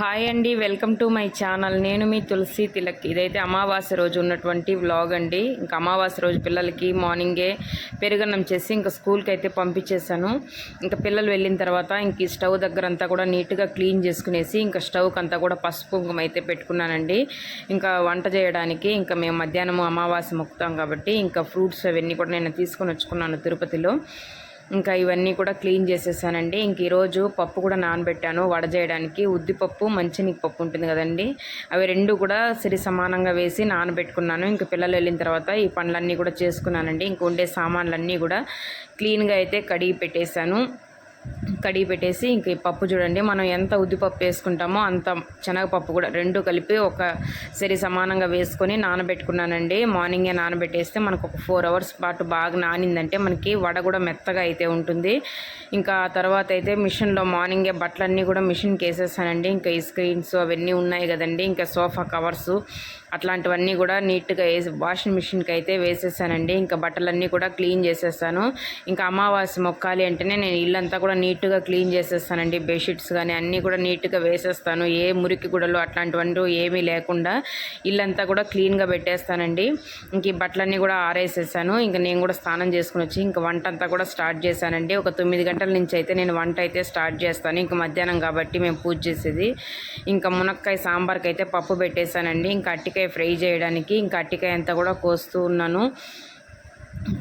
Hi అండి welcome to my channel. నేను మీ తులసి తిలక్. ఇదైతే అమావాస్య రోజు ఉన్నటువంటి వ్లాగ్ అండి. ఇంకా అమావాస్య రోజు పిల్లలకి మార్నింగే పెరుగన్నం చేసి ఇంకా స్కూల్కి అయితే పంపించేశాను. ఇంకా పిల్లలు వెళ్ళిన తర్వాత ఇంక స్టవ్ దగ్గర అంతా కూడా నీట్గా క్లీన్ చేసుకునేసి ఇంకా స్టవ్కి అంతా కూడా పసుపు కుంకుమ అయితే పెట్టుకున్నానండి. ఇంకా వంట చేయడానికి ఇంకా మేము మధ్యాహ్నం అమావాస్య మొక్కుతాం కాబట్టి ఇంకా ఫ్రూట్స్ అవన్నీ కూడా నేను తీసుకొని వచ్చుకున్నాను తిరుపతిలో. ఇంకా ఇవన్నీ కూడా క్లీన్ చేసేసానండి. ఇంక ఈరోజు పప్పు కూడా నానబెట్టాను. వడ చేయడానికి ఉద్దిపప్పు మంచినీకి పప్పు ఉంటుంది కదండి. అవి రెండు కూడా సరి సమానంగా వేసి నానబెట్టుకున్నాను. ఇంక పిల్లలు వెళ్ళిన తర్వాత ఈ పనులన్నీ కూడా చేసుకున్నానండి. ఇంక ఉండే సామాన్లన్నీ కూడా క్లీన్గా అయితే కడిగి పెట్టేశాను. కడిగి పెట్టేసి ఇంక ఈ పప్పు చూడండి మనం ఎంత ఉద్దిపప్పు వేసుకుంటామో అంత శనగపప్పు కూడా రెండు కలిపి ఒక సరి సమానంగా వేసుకొని నానబెట్టుకున్నానండి. మార్నింగే నానబెట్టేస్తే మనకు ఒక ఫోర్ అవర్స్ పాటు బాగా నానిందంటే మనకి వడ కూడా మెత్తగా అయితే ఉంటుంది. ఇంకా తర్వాత అయితే మిషన్లో మార్నింగే బట్టలన్నీ కూడా మిషన్కి వేసేసానండి ఇంకా ఈ స్క్రీన్స్ అవన్నీ ఉన్నాయి కదండి ఇంకా సోఫా కవర్స్ అట్లాంటివన్నీ కూడా నీట్గా వేసి వాషింగ్ మిషన్కి అయితే వేసేసానండి ఇంకా బట్టలన్నీ కూడా క్లీన్ చేసేసాను ఇంకా అమావాస్య మొక్కాలి అంటేనే నేను ఇల్లంతా కూడా నీట్గా క్లీన్ చేసేస్తానండి. బెడ్షీట్స్ కానీ అన్నీ కూడా నీట్గా వేసేస్తాను. ఏ మురికి గుడలు అట్లాంటివన్నీ ఏమీ లేకుండా ఇల్లంతా కూడా క్లీన్గా పెట్టేస్తానండి. ఇంక ఈ బట్టలన్నీ కూడా ఆరేసేసాను. ఇంకా నేను కూడా స్నానం చేసుకుని వచ్చి ఇంకా వంట అంతా కూడా స్టార్ట్ చేశానండి. ఒక తొమ్మిది గంటల నుంచి అయితే నేను వంట అయితే స్టార్ట్ చేస్తాను. ఇంకా మధ్యాహ్నం కాబట్టి మేము పూజ చేసేది. ఇంకా మునక్కాయ సాంబార్కి అయితే పప్పు పెట్టేశానండి. ఇంకా అట్టికాయ ఫ్రై చేయడానికి ఇంకా అట్టికాయ అంతా కూడా కోస్తూ ఉన్నాను.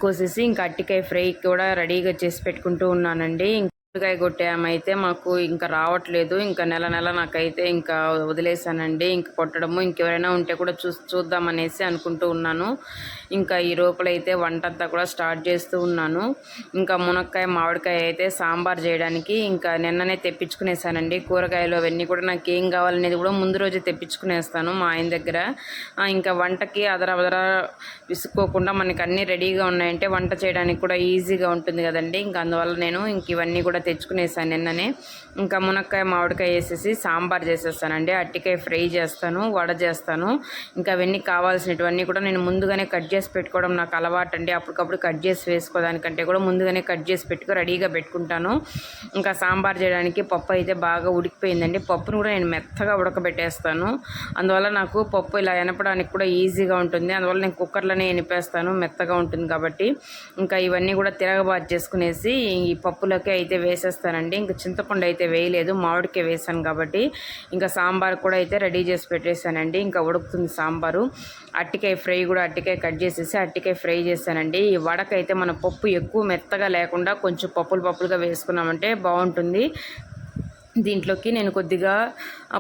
కోసేసి ఇంకా అట్టికాయ ఫ్రై కూడా రెడీగా చేసి పెట్టుకుంటూ ఉన్నానండి. ఉల్లికాయ కొట్టామైతే మాకు ఇంకా రావట్లేదు. ఇంకా నెల నెల నాకైతే ఇంకా వదిలేసానండి ఇంకా కొట్టడము ఇంకెవరైనా ఉంటే కూడా చూ చూద్దామనేసి అనుకుంటూ ఉన్నాను. ఇంకా ఈ లోపలైతే వంట అంతా కూడా స్టార్ట్ చేస్తూ ఉన్నాను. ఇంకా మునక్కాయ మామిడికాయ అయితే సాంబార్ చేయడానికి ఇంకా నిన్ననే తెప్పించుకునేసానండి. కూరగాయలు అవన్నీ కూడా నాకు ఏం కావాలనేది కూడా ముందు రోజే తెప్పించుకునేస్తాను మా ఆయన దగ్గర. ఇంకా వంటకి అదర అదర విసుక్కోకుండా మనకి అన్నీ రెడీగా ఉన్నాయంటే వంట చేయడానికి కూడా ఈజీగా ఉంటుంది కదండి. ఇంకా అందువల్ల నేను ఇంక ఇవన్నీ కూడా తెచ్చుకునేసాను నిన్ననే. ఇంకా మునక్కాయ మామిడికాయ వేసేసి సాంబార్ చేసేస్తానండి. అట్టికాయ ఫ్రై చేస్తాను వడ చేస్తాను. ఇంకా అవన్నీ కావాల్సినటువన్నీ కూడా నేను ముందుగానే కట్ చేసి పెట్టుకోవడం నాకు అలవాటు అండి అప్పటికప్పుడు కట్ చేసి వేసుకోవడానికంటే కూడా ముందుగానే కట్ చేసి పెట్టుకో రెడీగా పెట్టుకుంటాను. ఇంకా సాంబార్ చేయడానికి పప్పు అయితే బాగా ఉడికిపోయిందండి. పప్పును కూడా నేను మెత్తగా ఉడకబెట్టేస్తాను. అందువల్ల నాకు పప్పు ఇలా ఎనపడానికి కూడా ఈజీగా ఉంటుంది. అందువల్ల నేను కుక్కర్లోనే ఎనిపేస్తాను మెత్తగా ఉంటుంది కాబట్టి. ఇంకా ఇవన్నీ కూడా తిరగబాటు చేసుకునేసి ఈ పప్పులోకి అయితే వేసేస్తానండి. ఇంకా చింతపండు అయితే వేయలేదు. మామిడికాయ వేసాను కాబట్టి ఇంకా సాంబార్ కూడా అయితే రెడీ చేసి పెట్టేశానండి. ఇంకా ఉడుకుతుంది సాంబారు. అట్టికాయ ఫ్రై కూడా అట్టికాయ కట్ చేసేసి అట్టికాయ ఫ్రై చేశానండి. ఈ వడకైతే మన పప్పు ఎక్కువ మెత్తగా లేకుండా కొంచెం పప్పులు పప్పులుగా వేసుకున్నామంటే బాగుంటుంది. దీంట్లోకి నేను కొద్దిగా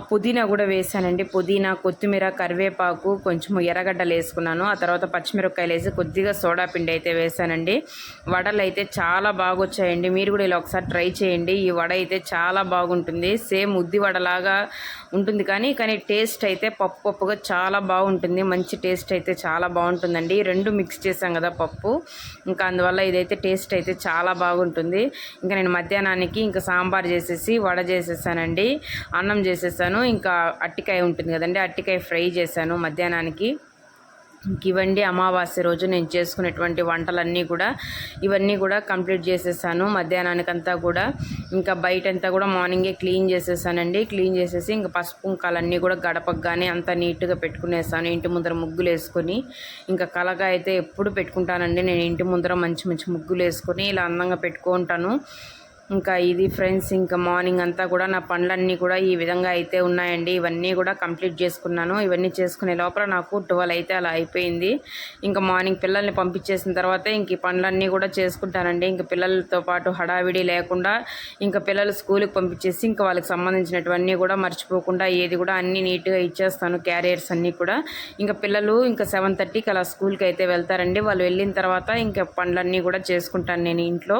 పుదీనా కూడా వేసానండి. పుదీనా కొత్తిమీర కరివేపాకు కొంచెం ఎర్రగడ్డలు వేసుకున్నాను. ఆ తర్వాత పచ్చిమిరపకాయలు వేసి కొద్దిగా సోడా పిండి అయితే వేసానండి. వడలు అయితే చాలా బాగా వచ్చాయండి మీరు కూడా ఇలా ఒకసారి ట్రై చేయండి. ఈ వడ అయితే చాలా బాగుంటుంది. సేమ్ ఉద్ది వడలాగా ఉంటుంది కానీ కానీ టేస్ట్ అయితే పప్పు పప్పుగా చాలా బాగుంటుంది. మంచి టేస్ట్ అయితే చాలా బాగుంటుందండి. రెండు మిక్స్ చేసాం కదా పప్పు. ఇంకా అందువల్ల ఇదైతే టేస్ట్ అయితే చాలా బాగుంటుంది. ఇంకా నేను మధ్యాహ్నానికి ఇంకా సాంబార్ చేసేసి వడ చేసి చేసేసానండి. అన్నం చేసేసాను. ఇంకా అట్టికాయ ఉంటుంది కదండి అట్టికాయ ఫ్రై చేశాను మధ్యాహ్నానికి. ఇవండి అమావాస్య రోజు నేను చేసుకునేటువంటి వంటలన్నీ కూడా ఇవన్నీ కూడా కంప్లీట్ చేసేసాను. మధ్యాహ్నానికంతా కూడా ఇంకా బయట అంతా కూడా మార్నింగే క్లీన్ చేసేసానండి. క్లీన్ చేసేసి ఇంకా పసుపు కుంకాలన్నీ కూడా గడపగానే అంత అంతా నీట్గా పెట్టుకునేసాను. ఇంటి ముందర ముగ్గులు వేసుకొని ఇంకా కలగా అయితే ఎప్పుడు పెట్టుకుంటానండి. నేను ఇంటి ముందర మంచి మంచి ముగ్గులు వేసుకొని ఇలా అందంగా పెట్టుకుంటాను. ఇంకా ఇది ఫ్రెండ్స్ ఇంకా మార్నింగ్ అంతా కూడా నా పనులన్నీ కూడా ఈ విధంగా అయితే ఉన్నాయండి. ఇవన్నీ కూడా కంప్లీట్ చేసుకున్నాను. ఇవన్నీ చేసుకునే లోపల నాకు ట్వెల్వ్ అయితే అలా అయిపోయింది. ఇంకా మార్నింగ్ పిల్లల్ని పంపించేసిన తర్వాత ఇంక ఈ పనులన్నీ కూడా చేసుకుంటానండి. ఇంకా పిల్లలతో పాటు హడావిడి లేకుండా ఇంకా పిల్లలు స్కూల్కి పంపించేసి ఇంకా వాళ్ళకి సంబంధించినటువన్నీ కూడా మర్చిపోకుండా ఏది కూడా అన్నీ నీట్గా ఇచ్చేస్తాను క్యారియర్స్ అన్నీ కూడా. ఇంకా పిల్లలు ఇంకా సెవెన్ థర్టీకి అలా స్కూల్కి అయితే వెళ్తారండి. వాళ్ళు వెళ్ళిన తర్వాత ఇంకా పనులన్నీ కూడా చేసుకుంటాను నేను ఇంట్లో.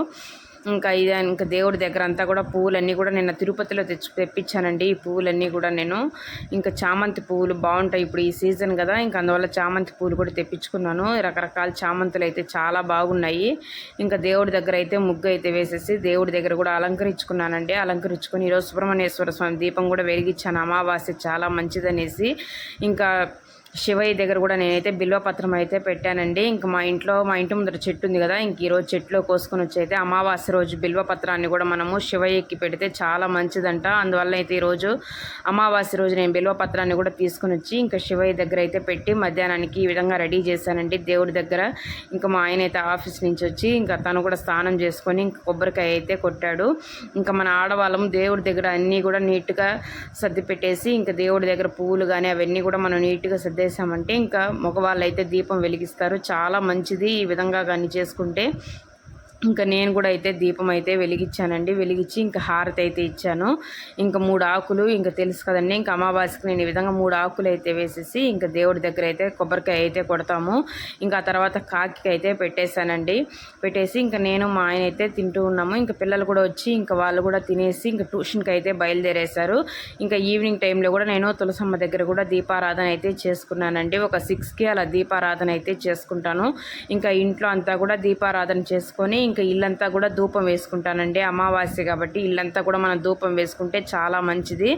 ఇంకా ఇది ఇంకా దేవుడి దగ్గర అంతా కూడా పువ్వులన్నీ కూడా నిన్న తిరుపతిలో తెచ్చి తెప్పించానండి. ఈ పువ్వులన్నీ కూడా నేను ఇంకా చామంతి పువ్వులు బాగుంటాయి ఇప్పుడు ఈ సీజన్ కదా ఇంకా అందువల్ల చామంతి పువ్వులు కూడా తెప్పించుకున్నాను. రకరకాల చామంతులు అయితే చాలా బాగున్నాయి. ఇంకా దేవుడి దగ్గర అయితే ముగ్గు అయితే వేసేసి దేవుడి దగ్గర కూడా అలంకరించుకున్నానండి. అలంకరించుకొని ఈరోజు సుబ్రహ్మణ్యేశ్వర స్వామి దీపం కూడా వెలిగించాను. అమావాస్య చాలా మంచిదనేసి ఇంకా శివయ్య దగ్గర కూడా నేనైతే బిల్వపత్రం అయితే పెట్టానండి. ఇంకా మా ఇంట్లో మా ఇంటి ముందర చెట్టు ఉంది కదా ఇంక ఈరోజు చెట్టులో కోసుకొని వచ్చి అయితే అమావాస్య రోజు బిల్వపత్రాన్ని కూడా మనము శివయ్యకి పెడితే చాలా మంచిదంట. అందువల్ల అయితే ఈరోజు అమావాస్య రోజు నేను బిల్వపత్రాన్ని కూడా తీసుకుని వచ్చి ఇంకా శివయ్య దగ్గర అయితే పెట్టి మధ్యాహ్నానికి ఈ విధంగా రెడీ చేశానండి దేవుడి దగ్గర. ఇంకా మా ఆయన అయితే ఆఫీస్ నుంచి వచ్చి ఇంకా తను కూడా స్నానం చేసుకొని ఇంకా కొబ్బరికాయ అయితే కొట్టాడు. ఇంకా మన ఆడవాళ్ళము దేవుడి దగ్గర అన్నీ కూడా నీట్గా సర్ది పెట్టేసి ఇంకా దేవుడి దగ్గర పువ్వులు కానీ అవన్నీ కూడా మనం నీట్గా సర్దేశామంటే ఇంకా మగవాళ్ళు అయితే దీపం వెలిగిస్తారు. చాలా మంచిది ఈ విధంగా కానీ చేసుకుంటే. ఇంకా నేను కూడా అయితే దీపం అయితే వెలిగించానండి. వెలిగించి ఇంకా హారతి అయితే ఇచ్చాను. ఇంకా మూడు ఆకులు ఇంకా తెలుసు కదండి ఇంకా అమావాస్యకి నేను ఈ విధంగా మూడు ఆకులు అయితే వేసేసి ఇంకా దేవుడి దగ్గర అయితే కొబ్బరికాయ అయితే కొడతాము. ఇంకా తర్వాత కాకి అయితే పెట్టేశానండి. పెట్టేసి ఇంకా నేను మా ఆయన అయితే తింటూ ఉన్నాము. ఇంకా పిల్లలు కూడా వచ్చి ఇంకా వాళ్ళు కూడా తినేసి ఇంకా ట్యూషన్కి అయితే బయలుదేరేశారు. ఇంకా ఈవినింగ్ టైంలో కూడా నేను తులసమ్మ దగ్గర కూడా దీపారాధన అయితే చేసుకున్నానండి. ఒక సిక్స్కి అలా దీపారాధన అయితే చేసుకుంటాను. ఇంకా ఇంట్లో అంతా కూడా దీపారాధన చేసుకొని ఇంకా ఇల్లంతా కూడా ధూపం వేసుకుంటానండి. అమావాస్య కాబట్టి ఇల్లంతా కూడా మనం ధూపం వేసుకుంటే చాలా మంచిది.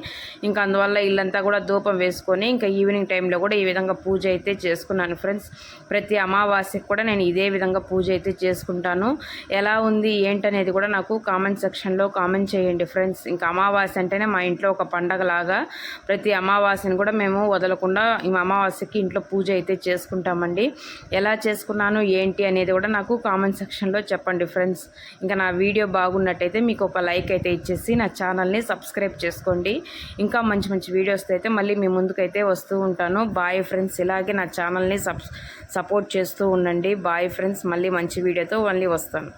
ఇంకా అందువల్ల ఇల్లంతా కూడా ధూపం వేసుకొని ఇంకా ఈవినింగ్ టైంలో కూడా ఈ విధంగా పూజ అయితే చేసుకున్నాను ఫ్రెండ్స్. ప్రతి అమావాస్యకి కూడా నేను ఇదే విధంగా పూజ అయితే చేసుకుంటాను. ఎలా ఉంది ఏంటనేది కూడా నాకు కామెంట్ సెక్షన్లో కామెంట్ చేయండి ఫ్రెండ్స్. ఇంకా అమావాస్య అంటేనే మా ఇంట్లో ఒక పండగలాగా ప్రతి అమావాస్యని కూడా మేము వదలకుండా ఈ అమావాస్యకి ఇంట్లో పూజ అయితే చేసుకుంటామండి. ఎలా చేసుకున్నాను ఏంటి అనేది కూడా నాకు కామెంట్ సెక్షన్లో చెప్పండి ఫ్రెండ్స్. ఇంకా నా వీడియో బాగున్నట్టయితే మీకు ఒక లైక్ అయితే ఇచ్చేసి నా ఛానల్ని సబ్స్క్రైబ్ చేసుకోండి. ఇంకా మంచి మంచి వీడియోస్ అయితే మళ్ళీ మీ ముందుకైతే వస్తూ ఉంటాను. Bye friends. ఇలాగే నా ఛానల్ని సపోర్ట్ చేస్తూ ఉండండి. Bye friends. మళ్ళీ మంచి వీడియోతో మళ్ళీ వస్తాను.